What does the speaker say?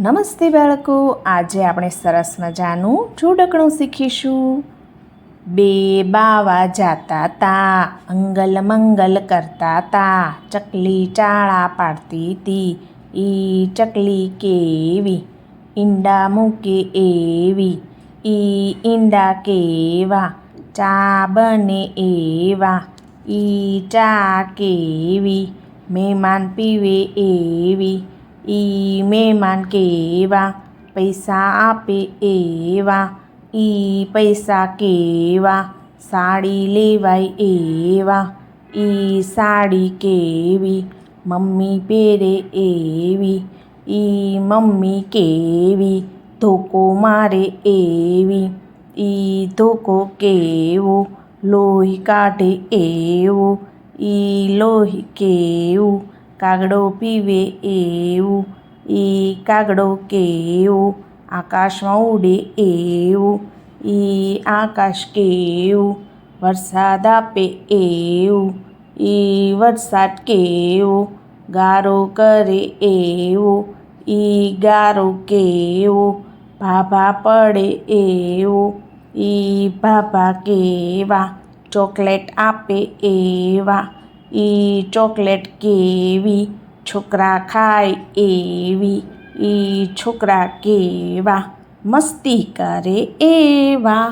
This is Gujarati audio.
નમસ્તે બાળકો. આજે આપણે સરસ મજાનું જોડકણું શીખીશું. બે બાવા જાતા તા, અંગલ મંગલ કરતા તા, ચકલી ચાળા પાડતી તી, ઈ ચકલી કેવી, ઈંડા મૂકે એવી, ઈ ઈંડા કેવા, ચા બને એવા, ઈ ચા કેવી, મહેમાન પીવે એવી ઈ મહેમાન કેવા પૈસા આપે એવા ઈ પૈસા કેવા સાડી લેવાય એવા ઈ સાડી કેવી મમ્મી પહેરે એવી ઈ મમ્મી કેવી ધોકો મારે એવી ઈ ધોકો કેવો લોહી કાઢે એવો ઈ લોહી કેવું કાગડો પીવે એવું, ઈ કાગડો કેવું, આકાશમાં ઉડે એવું, ઈ આકાશ કેવું, વરસાદ આપે એવું, ઈ વરસાદ કેવો, ગારો કરે એવો, ઈ ગારો કેવો, ભાભા પડે એવો, ઈ ભાભા કેવા, ચોકલેટ આપે એવા ઈ ચોકલેટ કેવી છોકરા ખાય એવી ઈ છોકરા કેવા મસ્તી કરે એવા.